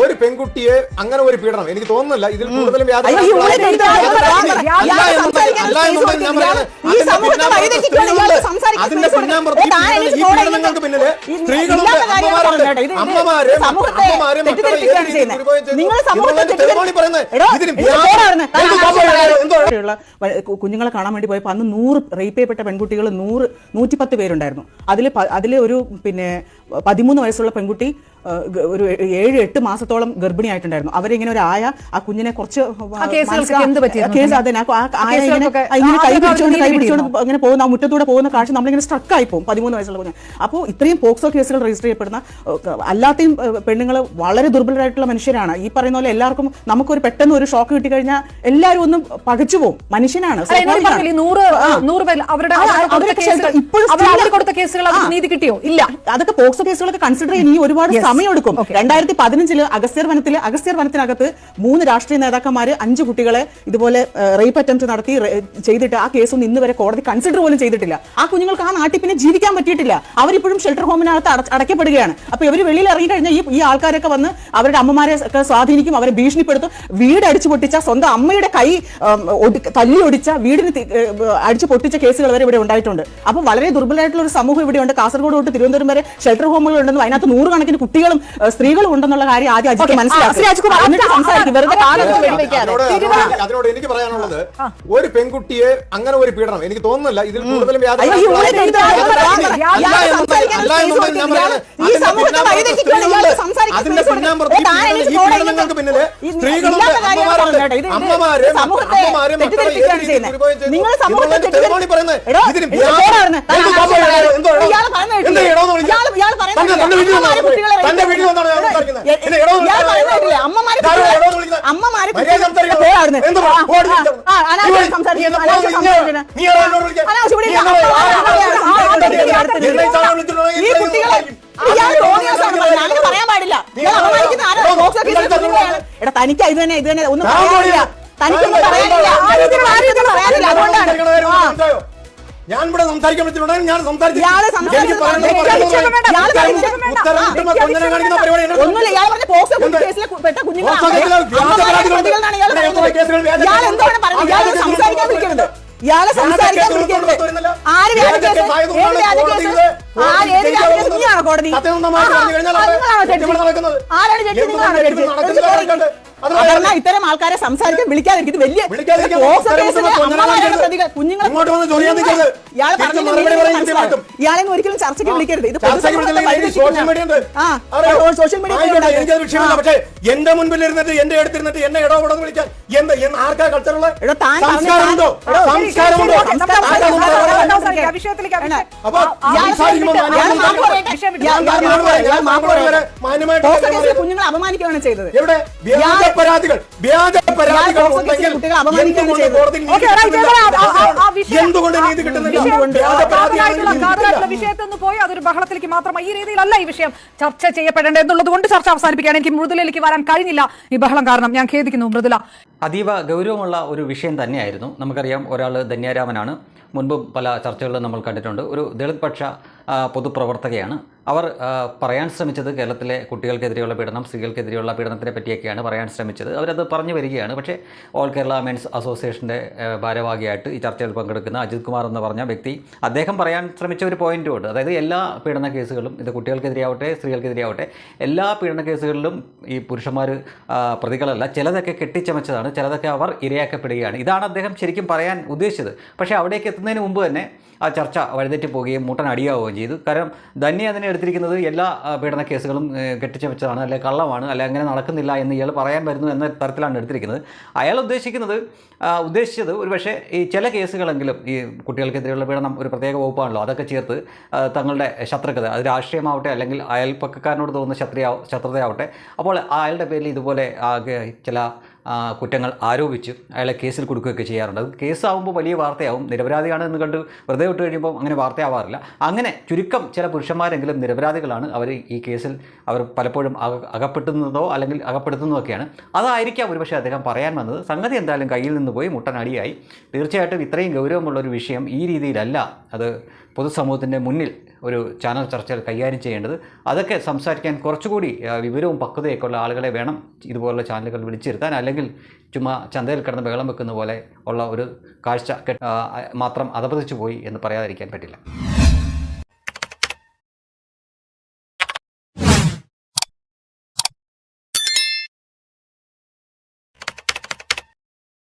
ഒരു പെൺകുട്ടിയെ അങ്ങനെ ഒരു പീഡനം. എനിക്ക് തോന്നുന്നില്ല ഇതിൽ കൂടുതലും അതിന്റെ പിന്നാമ്പുറത്ത് പിന്നിൽ സ്ത്രീകളുണ്ട് അമ്മമാര് അമ്മമാര് കുഞ്ഞുങ്ങളെ കാണാൻ വേണ്ടി പോയപ്പോൾ അന്ന് നൂറ് റേപ്പ് ചെയ്യപ്പെട്ട പെൺകുട്ടികൾ നൂറ് നൂറ്റിപ്പത്ത് പേരുണ്ടായിരുന്നു. അതിൽ അതിൽ ഒരു പിന്നെ പതിമൂന്ന് വയസ്സുള്ള പെൺകുട്ടി ഒരു ഏഴ് എട്ട് മാസത്തോളം ഗർഭിണിയായിട്ടുണ്ടായിരുന്നു. അവരിങ്ങനെ ഒരു ആയ ആ കുഞ്ഞിനെ കുറച്ച് കേസ് അതെ ആയ ഇങ്ങനെ കൈ പിടിച്ചുകൊണ്ട് കൈ പിടിച്ചുകൊണ്ട് അങ്ങനെ പോകുന്ന. ആ മുറ്റത്തൂടെ പോകുന്ന കാഴ്ച നമ്മളിങ്ങനെ സ്ട്രക്ക് ആയി പോകും. പതിമൂന്ന് വയസ്സുള്ള കുഞ്ഞ്. അപ്പോൾ ഇത്രയും പോക്സോ കേസുകൾ രജിസ്റ്റർ ചെയ്യപ്പെടുന്ന അല്ലാത്തയും പെണ്ണുങ്ങൾ വളരെ ദുർബലരായിട്ടുള്ള മനുഷ്യരാണ്. ഈ പറയുന്ന പോലെ എല്ലാവർക്കും നമുക്കൊരു പെട്ടെന്ന് ഒരു ഷോക്ക് കിട്ടി കഴിഞ്ഞാൽ എല്ലാവരും ഒന്നും പകച്ചു പോകും. മനുഷ്യനാണ്. കൊടുത്ത കേസുകൾ നീതി കിട്ടിയോ? ഇല്ല. അതൊക്കെ പോക്സോ കേസുകളൊക്കെ കൺസിഡർ ചെയ്യാൻ ഇനി ഒരുപാട് സമയം എടുക്കും. രണ്ടായിരത്തി പതിനഞ്ചിൽ അഗസ്ത്യർ വനത്തിൽ അഗസ്ത്യർ വനത്തിനകത്ത് മൂന്ന് രാഷ്ട്രീയ നേതാക്കന്മാർ അഞ്ച് കുട്ടികളെ ഇതുപോലെ റേപ്പ് അറ്റംപ്റ്റ് നടത്തി ചെയ്തിട്ട് ആ കേസൊന്നും ഇന്ന് വരെ കോടതി കൺസിഡർ പോലും ചെയ്തിട്ടില്ല. ആ കുഞ്ഞുങ്ങൾക്ക് ആ നാട്ടിൽ പിന്നെ ജീവിക്കാൻ പറ്റിയിട്ടില്ല. അവരിപ്പോഴും ഷെൽട്ടർ ഹോമിനകത്ത് അട- അടയ്ക്കപ്പെടുകയാണ്. അപ്പൊ ഇവർ വെളിയിൽ ഇറങ്ങി കഴിഞ്ഞാൽ ഈ ആൾക്കാരൊക്കെ വന്ന് അവരുടെ അമ്മമാരെ ഒക്കെ സ്വാധീനിക്കും അവരെ ഭീഷണിപ്പെടുത്തും. വീട് അടിച്ചു പൊട്ടിച്ച സ്വന്തം അമ്മയുടെ കൈ തല്ലി ഒടിച്ച വീടിന് അടിച്ചു പൊട്ടിച്ച കേസുകൾ വരെ ഇവിടെ ഉണ്ടായിട്ടുണ്ട്. അപ്പോൾ വളരെ ദുർബലമായിട്ടുള്ള ഒരു സമൂഹം ഇവിടെയുണ്ട് കാസർഗോഡ് തൊട്ട് തിരുവനന്തപുരം വരെ ഷെൽട്ടർ ഹോമുകൾ ഉണ്ടെന്നും അതിനകത്ത് നൂറുകണക്കിന് കുട്ടികളും സ്ത്രീകളും ഉണ്ടെന്നുള്ള ആദ്യം അജിത്ത് മനസ്സിലാക്കും. അതിനോട് എനിക്ക് പറയാനുള്ളത് ഒരു പെൺകുട്ടിയെ അങ്ങനെ ഒരു പീഡനം എനിക്ക് തോന്നുന്നില്ല. ഇതിൽ കൂടുതലും വ്യാജ അതിന്റെ പിന്നാമ്പുറത്ത് പീഡനങ്ങൾക്ക് പിന്നിൽ സ്ത്രീകളുണ്ട് അമ്മമാരുണ്ട് അമ്മമാര് മക്കളെ ഏത് രീതിയിൽ തന്റെ- വീട്ടിൽ വന്നാണ് കുട്ടികളെ? അമ്മമാര് ഈ ഇയാൾ എടാ തനിക്ക് ഇത് തന്നെ ഇത് തന്നെ ഒന്നും പറയാനില്ല. തനിക്കൊന്നും പറയാനില്ല. ആ രീതിയിലുള്ള ആ പറയാനില്ല. അതുകൊണ്ടാണ്? ഞാൻ ഇവിടെ സംസാരിക്കാൻ ഞാൻ സംസാരിച്ചു ഇയാൾ സംസാരിക്കാൻ വിളിക്കരുത് ആര് വ്യാജ കേസ്? ഏത് വ്യാജ കേസ്? കോടതി. ആരാണ് ജഡ്ജി നിങ്ങളാണോ ജഡ്ജി ഇത്തരം ആൾക്കാരെ സംസാരിക്കാൻ വിളിക്കാതിരിക്കും ഇത് വലിയ. ഇയാൾ. തിരിച്ച് ഇയാളെ ഒരിക്കലും ചർച്ചയ്ക്ക് വിളിക്കരുത്. ഇത് സോഷ്യൽ മീഡിയ ഉണ്ട് ആ സോഷ്യൽ മീഡിയ ആയിക്കോട്ടെ, എനിക്കത് വിഷയമില്ല. പക്ഷേ എന്റെ മുൻപിൽ ഇരുന്നിട്ട് എന്റെ എടുത്തിരുന്നിട്ട് എന്നെ ഇടപെടുന്ന വിളിക്കാൻ എന്ത് എന്ന് ആർക്കാ കൾച്ചറുള്ള സംസ്കാരമുണ്ടോ? സംസ്കാരമുണ്ടോ? അപ്പൊ മാന്യമായിട്ട്. കുഞ്ഞുങ്ങളെ അപമാനിക്കുകയാണ് ചെയ്തത്. എവിടെ പരാതികൾ വ്യാജ പരാതികൾ ഉണ്ടെങ്കിൽ എന്തുകൊണ്ട് ആ എന്തുകൊണ്ട് നീതി കിട്ടുന്നില്ല. വിഷയത്തിൽ നിന്ന് പോയി അതൊരു ബഹളത്തിലേക്ക് മാത്രമായി. ഈ രീതിയിലല്ല ഈ വിഷയം ചർച്ച ചെയ്യപ്പെടേണ്ടത് എന്നുള്ളത് കൊണ്ട് ചർച്ച അവസാനിപ്പിക്കുകയാണ്. എനിക്ക് മൃദുലയിലേക്ക് വരാൻ കഴിഞ്ഞില്ല. ഈ ബഹളം കാരണം ഞാൻ ഖേദിക്കുന്നു മൃദുല. അതീവ ഗൗരവമുള്ള ഒരു വിഷയം തന്നെയായിരുന്നു. നമുക്കറിയാം ഒരാൾ ധന്യാരാമനാണ്. മുൻപ് പല ചർച്ചകളും നമ്മൾ കണ്ടിട്ടുണ്ട്. ഒരു ദളിത് പക്ഷ പൊതുപ്രവർത്തകയാണ്. അവർ പറയാൻ ശ്രമിച്ചത് കേരളത്തിലെ കുട്ടികൾക്കെതിരെയുള്ള പീഡനം സ്ത്രീകൾക്കെതിരെയുള്ള പീഡനത്തിനെ പറ്റിയൊക്കെയാണ് പറയാൻ ശ്രമിച്ചത്. അവരത് പറഞ്ഞു വരികയാണ്. പക്ഷേ ഓൾ കേരള മെൻസ് അസോസിയേഷന്റെ ഭാരവാഹിയായിട്ട് ഈ ചർച്ചയിൽ പങ്കെടുക്കുന്ന അജിത് കുമാർ എന്ന് പറഞ്ഞ വ്യക്തി അദ്ദേഹം പറയാൻ ശ്രമിച്ച ഒരു പോയിന്റും ഉണ്ട് അതായത് എല്ലാ പീഡന കേസുകളും ഇത് കുട്ടികൾക്കെതിരെയാവട്ടെ സ്ത്രീകൾക്കെതിരെയാവട്ടെ എല്ലാ പീഡന കേസുകളിലും ഈ പുരുഷന്മാർ പ്രതികളല്ല ചിലതൊക്കെ കെട്ടിച്ചമച്ചതാണ് ചിലതൊക്കെ അവർ ഇരയാക്കപ്പെടുകയാണ്. ഇതാണ് അദ്ദേഹം ശരിക്കും പറയാൻ ഉദ്ദേശിച്ചത്. പക്ഷേ അവിടേക്ക് എത്തുന്നതിന് മുമ്പ് തന്നെ ആ ചർച്ച വഴിതെറ്റി പോവുകയും മുട്ടൻ അടിയാവുകയും ചെയ്തു. കാരണം ധന്യ അതിനെ എടുത്തിരിക്കുന്നത് എല്ലാ പീഡന കേസുകളും കെട്ടിച്ചവച്ചതാണ് അല്ലെങ്കിൽ അല്ലെ കള്ളമാണ് അല്ലെ അങ്ങനെ നടക്കുന്നില്ല എന്ന് ഇയാൾ പറയാൻ വരുന്നു എന്ന തരത്തിലാണ് എടുത്തിരിക്കുന്നത്. അയാൾ ഉദ്ദേശിക്കുന്നത് ഉദ്ദേശിച്ചത് ഒരു പക്ഷേ ഈ ചില കേസുകളെങ്കിലും ഈ കുട്ടികൾക്കെതിരെയുള്ള പീഡനം ഒരു പ്രത്യേക വകുപ്പാണല്ലോ. അതൊക്കെ ചേർത്ത് തങ്ങളുടെ ശത്രുക്കത അത് രാഷ്ട്രീയമാവട്ടെ അല്ലെങ്കിൽ അയൽപ്പക്കക്കാരനോട് തോന്നുന്ന ശത്രുയാ ശത്രുതയാവട്ടെ. അപ്പോൾ അയാളുടെ പേരിൽ ഇതുപോലെ ചില കുറ്റങ്ങൾ ആരോപിച്ച് അയാളെ കേസിൽ കൊടുക്കുകയൊക്കെ ചെയ്യാറുണ്ട്. അത് കേസാവുമ്പോൾ വലിയ വാർത്തയാവും. നിരപരാധിയാണ് എന്ന് കണ്ട് വെറുതെ വിട്ട് കഴിയുമ്പോൾ അങ്ങനെ വാർത്തയാവാറില്ല. അങ്ങനെ ചുരുക്കം ചില പുരുഷന്മാരെങ്കിലും നിരപരാധികളാണ് അവർ ഈ കേസിൽ അവർ പലപ്പോഴും അക അകപ്പെടുത്തുന്നതോ അല്ലെങ്കിൽ അകപ്പെടുത്തുന്നതൊക്കെയാണ്. അതായിരിക്കാം ഒരുപക്ഷെ അദ്ദേഹം പറയാൻ വന്നത്. സംഗതി എന്തായാലും കയ്യിൽ നിന്ന് പോയി മുട്ടനടിയായി തീർച്ചയായിട്ടും ഇത്രയും ഗൗരവമുള്ള ഒരു വിഷയം ഈ രീതിയിലല്ല. അത് പൊതുസമൂഹത്തിന്റെ മുന്നിൽ ഒരു ചാനൽ ചർച്ചകൾ കൈകാര്യം ചെയ്യേണ്ടത് അതൊക്കെ സംസാരിക്കാൻ കുറച്ചുകൂടി വിവരവും പക്വതയൊക്കെ ഉള്ള ആളുകളെ വേണം ഇതുപോലുള്ള ചാനലുകൾ വിളിച്ചിരുത്താൻ. അല്ലെങ്കിൽ ചുമ്മാ ചന്തയിൽ കിടന്ന് ബഹളം വെക്കുന്ന പോലെ ഉള്ള ഒരു കാഴ്ച മാത്രം അധപതിച്ചു പോയി എന്ന് പറയാതിരിക്കാൻ പറ്റില്ല.